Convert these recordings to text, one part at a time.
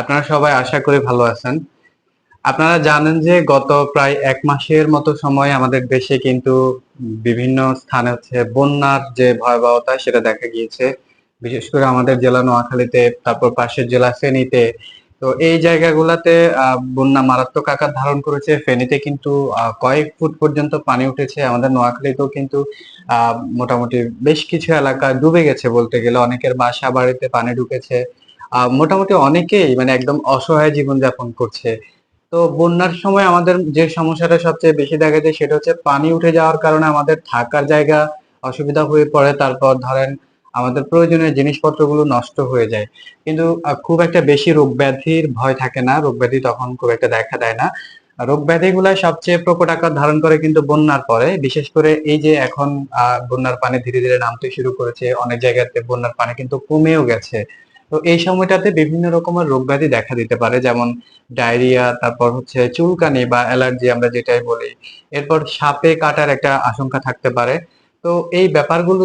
আপনারা সবাই আশা করি ভালো আছেন। আপনারা জানেন যে গত প্রায় এক মাসের মতো সময় আমাদের দেশে কিন্তু বিভিন্ন স্থানে হচ্ছে বন্যার যে ভয়াবহতা সেটা দেখা গিয়েছে। বিশেষ করে আমাদের জেলা নোয়াখালীতে, তারপর পাশের জেলা ফেনীতে। তো এই জায়গাগুলোতে বন্যা মারাত্মক আকার ধারণ করেছে। ফেনীতে কিন্তু কয়েক ফুট পর্যন্ত পানি উঠেছে। আমাদের নোয়াখালীতেও কিন্তু মোটামুটি বেশ কিছু এলাকা ডুবে গেছে বলতে গেলে। অনেকের বাসা বাড়িতে পানি ঢুকেছে। মোটামুটি অনেকেই মানে একদম অসহায় জীবনযাপন করছে। তো বন্যার সময় আমাদের যে সমস্যাটা সবচেয়ে বেশি দেখা যায় সেটা হচ্ছে পানি উঠে যাওয়ার কারণে আমাদের থাকার জায়গা অসুবিধা হয়ে পড়ে তারপর ধরেন আমাদের প্রয়োজনীয় জিনিসপত্রগুলো নষ্ট হয়ে যায়। কিন্তু খুব একটা বেশি রোগ ব্যাধির ভয় থাকে না রোগ ব্যাধি তখন খুব একটা দেখা দেয় না। রোগ ব্যাধি গুলা সবচেয়ে প্রকট আকার ধারণ করে কিন্তু বন্যার পরে বিশেষ করে এই যে এখন আহ, বন্যার পানি ধীরে ধীরে নামতে শুরু করেছে অনেক জায়গাতে বন্যার পানি কিন্তু কমেও গেছে। তো এই সময়টাতে বিভিন্ন রকমের রোগ ব্যাধি দেখা দিতে পারে, যেমন ডায়রিয়া, তারপর হচ্ছে চুলকানি বা অ্যালার্জি আমরা যেটাই বলি। এরপর সাপে কাটার একটা আশঙ্কা থাকতে পারে। তো এই ব্যাপারগুলো,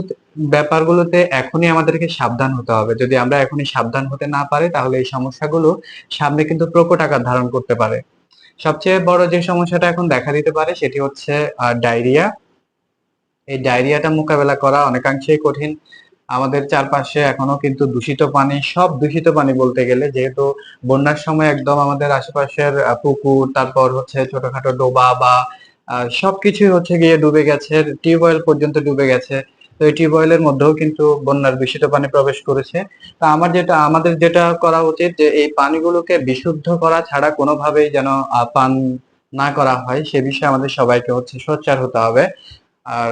ব্যাপারগুলোতে এখনই আমাদেরকে সাবধান হতে হবে। যদি আমরা এখনই সাবধান হতে না পারি, তাহলে এই সমস্যাগুলো সামনে কিন্তু প্রকট আকার ধারণ করতে পারে। সবচেয়ে বড় যে সমস্যাটা এখন দেখা দিতে পারে, সেটি হচ্ছে ডায়রিয়া। এই ডায়রিয়াটা মোকাবেলা করা অনেকাংশেই কঠিন। আমাদের চারপাশে এখনও কিন্তু দূষিত পানি সব দূষিত পানি বলতে গেলে যেহেতু বন্যার সময় একদম আমাদের আশেপাশের পুকুর তারপর হচ্ছে ছোটখাটো ডোবা বা আহ, সবকিছুই হচ্ছে গিয়ে ডুবে গেছে টিউবওয়েল পর্যন্ত ডুবে গেছে। তো এই টিউবওয়েলের মধ্যেও কিন্তু বন্যার দূষিত পানি প্রবেশ করেছে। তা আমার যেটা আমাদের যেটা করা উচিত যে এই পানিগুলোকে বিশুদ্ধ করা ছাড়া কোনোভাবেই যেন পান না করা হয় সে বিষয়ে আমাদের সবাইকে হচ্ছে সোচ্চার হতে হবে। আর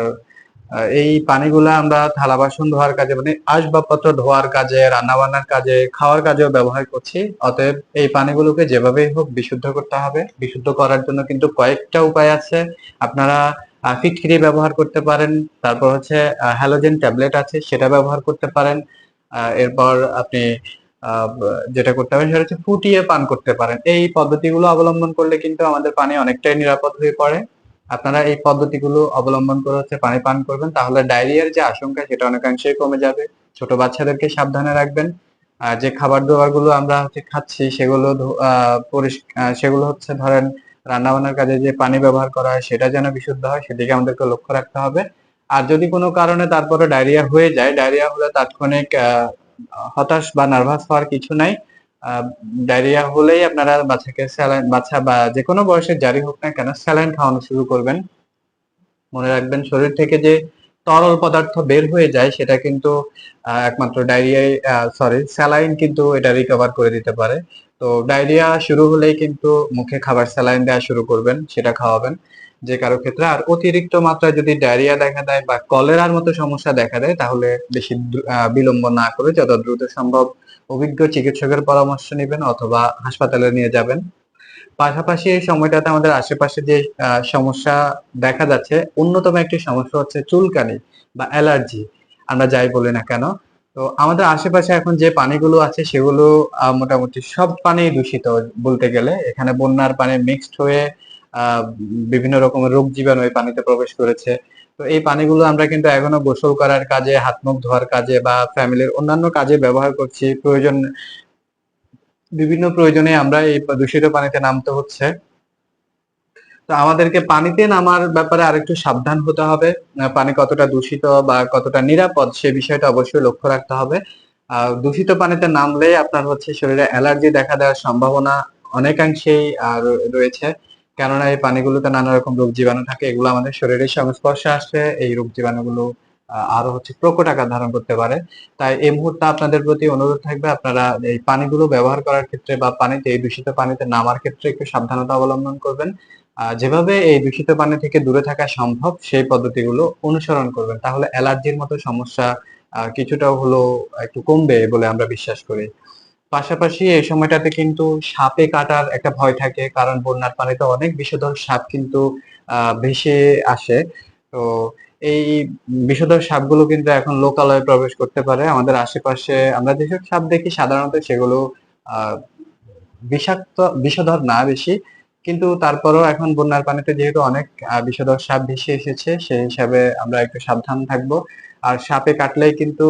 এই পানিগুলা আমরা থালা বাসন ধোয়ার কাজে মানে আসবাবপত্র ধোয়ার কাজে রান্না বান্নার কাজে, খাওয়ার কাজেও ব্যবহার করছি। অতএব এই পানিগুলোকে যেভাবেই হোক বিশুদ্ধ করতে হবে। বিশুদ্ধ করার জন্য কিন্তু কয়েকটা উপায় আছে। আপনারা ফিটকিরি ব্যবহার করতে পারেন। তারপর হচ্ছে হ্যালোজেন ট্যাবলেট আছে, সেটা ব্যবহার করতে পারেন। এরপর আপনি যেটা করতে পারেন সেটা হচ্ছে ফুটিয়ে পান করতে পারেন। এই পদ্ধতিগুলো অবলম্বন করলে কিন্তু আমাদের পানি অনেকটাই নিরাপদ হয়ে পড়ে। আপনারা এই পদ্ধতিগুলো অবলম্বন করে হচ্ছে পানি পান করবেন, তাহলে ডায়রিয়ার যে আশঙ্কা সেটা অনেকাংশেই কমে যাবে। ছোট বাচ্চাদেরকে সাবধানে রাখবেন। আর যে খাবার দাবারগুলো আমরা হচ্ছে খাচ্ছি, সেগুলো সেগুলো হচ্ছে ধরেন রান্না বান্নার কাজে যে পানি ব্যবহার করা হয়, সেটা যেন বিশুদ্ধ হয়, সেদিকে আমাদেরকে লক্ষ্য রাখতে হবে। আর যদি কোনো কারণে তারপরে ডায়রিয়া হয়ে যায়, ডায়রিয়া হলে তাৎক্ষণিক হতাশ বা নার্ভাস হওয়ার কিছু নাই। ডায়রিয়া হলেই আপনারা বাচ্চাকে স্যালাইন বাচ্চা বা যে কোনো বয়সের যারই হোক না কেন স্যালাইন খাওয়ানো শুরু করবেন। মনে রাখবেন শরীর থেকে যে তরল পদার্থ বের হয়ে যায় সেটা কিন্তু একমাত্র ডায়রিয়ায় সরি স্যালাইন কিন্তু এটা রিকভার করে দিতে পারে। তো ডায়রিয়া শুরু হলেই কিন্তু মুখে খাবার স্যালাইন দেওয়া শুরু করবেন, সেটা খাওয়াবেন। যে কারও ক্ষেত্রে আর অতিরিক্ত মাত্রায় যদি ডায়রিয়া দেখা দেয় বা কলেরার মতো সমস্যা দেখা দেয়, তাহলে বেশি বিলম্ব না করে যত দ্রুত সম্ভব অভিজ্ঞ চিকিৎসকের পরামর্শ নেবেন অথবা হাসপাতালে নিয়ে যাবেন। পাশাপাশি এই সময়টাতে আমাদের আশেপাশে যে সমস্যা দেখা যাচ্ছে, অন্যতম একটি সমস্যা হচ্ছে চুলকানি বা অ্যালার্জি, আমরা যাই বলি না কেন। তো আমাদের আশেপাশে এখন যে পানিগুলো আছে, সেগুলো মোটামুটি সব পানি দূষিত বলতে গেলে। এখানে বন্যার পানি মিক্সড হয়ে বিভিন্ন রকমের রোগ জীবাণু এই পানিতে প্রবেশ করেছে। তো এই পানিগুলো আমরা কিন্তু এখনও গোসল করার কাজে হাত মুখ ধোয়ার কাজে বা ফ্যামিলির অন্যান্য কাজে ব্যবহার করছি। প্রয়োজন বিভিন্ন প্রয়োজনে আমরা এই দূষিত পানিতে নামতে হচ্ছে। তো আমাদেরকে পানিতে নামার ব্যাপারে আরেকটু সাবধান হতে হবে। পানি কতটা দূষিত বা কতটা নিরাপদ সে বিষয়টা অবশ্যই লক্ষ্য রাখতে হবে। দূষিত পানিতে নামলে আপনার হচ্ছে শরীরে অ্যালার্জি দেখা দেওয়ার সম্ভাবনা অনেকাংশেই আহ, র- রয়েছে। কেননা এই পানিগুলোতে নানা রকম রোগ জীবাণু থাকে, এগুলো আমাদের শরীরের সংস্পর্শে আসলে এই রোগ জীবাণুগুলো আরও হচ্ছে প্রকট আকার ধারণ করতে পারে। তাই এই মুহূর্তে আপনাদের প্রতি অনুরোধ থাকবে, আপনারা এই পানিগুলো ব্যবহার করার ক্ষেত্রে বা পানিতে এই দূষিত পানিতে নামার ক্ষেত্রে একটু সাবধানতা অবলম্বন করবেন। যেভাবে এই দূষিত পানি থেকে দূরে থাকা সম্ভব, সেই পদ্ধতিগুলো অনুসরণ করবেন। তাহলে অ্যালার্জির মতো সমস্যা কিছুটা হলেও একটু কমবে বলে আমরা বিশ্বাস করি। পাশাপাশি এই সময়টাতে কিন্তু সাপে কাটার একটা ভয় থাকে, কারণ বন্যার পানিতে অনেক বিষধর সাপ কিন্তু ভেসে আসে। তো এই বিষধর সাপগুলো কিন্তু এখন লোকালয়ে প্রবেশ করতে পারে। আমাদের আশেপাশে আমরা যেসব সাপ দেখি, সাধারণত সেগুলো বিষাক্ত, বিষধর না বেশি। কিন্তু তারপরেও এখন বন্যার পানিতে যেহেতু অনেক বিষধর সাপ ভেসে এসেছে, সেই হিসাবে আমরা একটু সাবধান থাকব। আর সাপে কাটলেই কিন্তু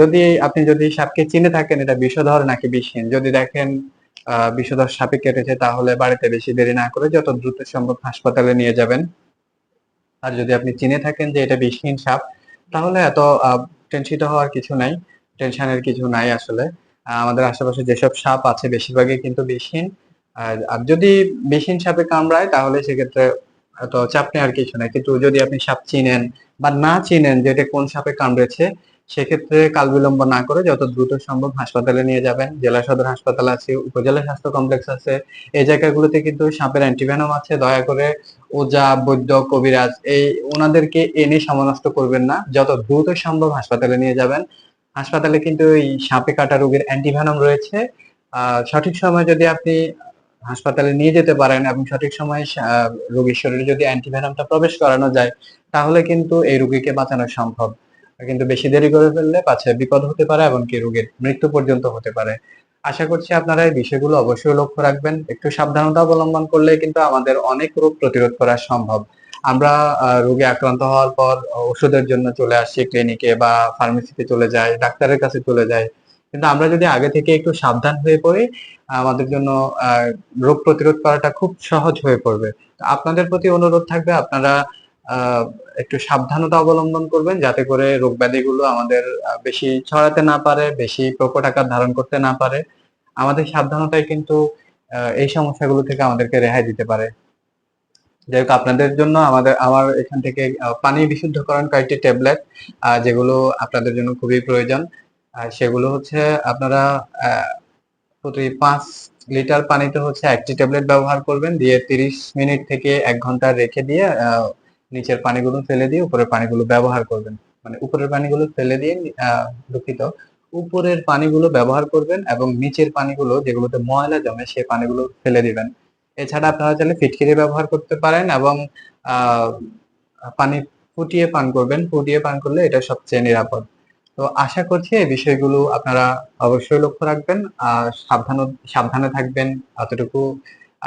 যদি আপনি যদি সাপকে চিনে থাকেন, এটা বিষধর নাকি বিষহীন? যদি দেখেন বিষধর সাপে কেটেছে, তাহলে বাড়িতে বেশি দেরি না করে যত দ্রুত সম্ভব হাসপাতালে নিয়ে যাবেন। আর যদি আপনি চিনে থাকেন যে এটা বিষহীন সাপ, তাহলে এত টেনশিত হওয়ার কিছু নাই টেনশনের কিছু নাই আসলে। আমাদের আশেপাশে যেসব সাপ আছে, বেশিরভাগই কিন্তু বিষহীন। আর যদি বিষহীন সাপে কামড়ায়, তাহলে সেক্ষেত্রে এত চাপ নেওয়ার কিছু নাই। কিন্তু যদি আপনি সাপ চিনেন বা না চিনেন যে এটা কোন সাপে কামড়েছে সেক্ষেত্রে কাল বিলম্ব না করে যত দ্রুত সম্ভব হাসপাতালে নিয়ে যাবেন। জেলা সদর হাসপাতাল আছে, উপজেলা স্বাস্থ্য কমপ্লেক্স আছে। এই জায়গাগুলোতে কিন্তু সাপের অ্যান্টিভেনম আছে। দয়া করে ওজা, বৈদ্য, কবিরাজ, এই ওনাদেরকে এনে সমনষ্ট করবেন না। যত দ্রুত সম্ভব হাসপাতালে নিয়ে যাবেন। হাসপাতালে কিন্তু এই সাপে কাটা রোগের অ্যান্টিভেনম রয়েছে। সঠিক সময় যদি আপনি হাসপাতালে নিয়ে যেতে পারেন এবং সঠিক সময়ে রোগীর শরীরে যদি অ্যান্টিভেনমটা প্রবেশ করানো যায়, তাহলে কিন্তু এই রোগীকে বাঁচানো সম্ভব। কিন্তু বেশি দেরি করে ফেললে পাছে বিপদ হতে পারে এবং কি রোগীর মৃত্যু পর্যন্ত হতে পারে। আশা করছি আপনারা এই বিষয়গুলো অবশ্যই লক্ষ্য রাখবেন। একটু সাবধানতা অবলম্বন করলে কিন্তু আমাদের অনেক রোগ প্রতিরোধ করা সম্ভব। আমরা রোগে আক্রান্ত হওয়ার পর ওষুধের জন্য চলে আসি ক্লিনিকে বা ফার্মেসিতে চলে যাই, ডাক্তারের কাছে চলে যাই। কিন্তু আমরা যদি আগে থেকে একটু সাবধান হয়ে পড়ি, আমাদের জন্য রোগ প্রতিরোধ করাটা খুব সহজ হয়ে পড়বে। আপনাদের প্রতি অনুরোধ থাকবে আপনারা একটু সাবধানতা অবলম্বন করবেন যাতে করে রোগ ব্যাধিগুলো আমাদের বেশি ছড়াতে না পারে বেশি প্রকট আকার ধারণ করতে না পারে। আমাদের সাবধানতাই কিন্তু আহ, এই সমস্যাগুলো থেকে আমাদেরকে রেহাই দিতে পারে। যাই হোক আপনাদের জন্য আমাদের আমার এখান থেকে আহ, পানি বিশুদ্ধকরণ কয়েকটি ট্যাবলেট যেগুলো আপনাদের জন্য খুবই প্রয়োজন। সেগুলো হচ্ছে আপনারা আহ, প্রতি পাঁচ লিটার পানিতে হচ্ছে একটি ট্যাবলেট ব্যবহার করবেন। দিয়ে তিরিশ মিনিট থেকে এক ঘণ্টা রেখে দিয়ে আহ, নিচের পানিগুলো ফেলে দিয়ে উপরের পানিগুলো ব্যবহার করবেন। মানে উপরের পানিগুলো ফেলে দিয়ে দুঃখিত, উপরের পানিগুলো ব্যবহার করবেন এবং নিচের পানিগুলো যেগুলোতে ময়লা জমে সেই পানিগুলো ফেলে দিবেন। এছাড়া আপনারা চাইলে ফিটকিরি ব্যবহার করতে পারেন এবং পানি ফুটিয়ে পান করবেন। ফুটিয়ে পান করলে এটা সবচেয়ে নিরাপদ। তো আশা করছি এই বিষয়গুলো আপনারা অবশ্যই লক্ষ্য রাখবেন। আর সাবধান, সাবধানে থাকবেন। এতটুকু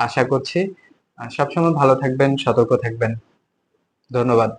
আশা করছি। সবসময় ভালো থাকবেন, সতর্ক থাকবেন। ধন্যবাদ।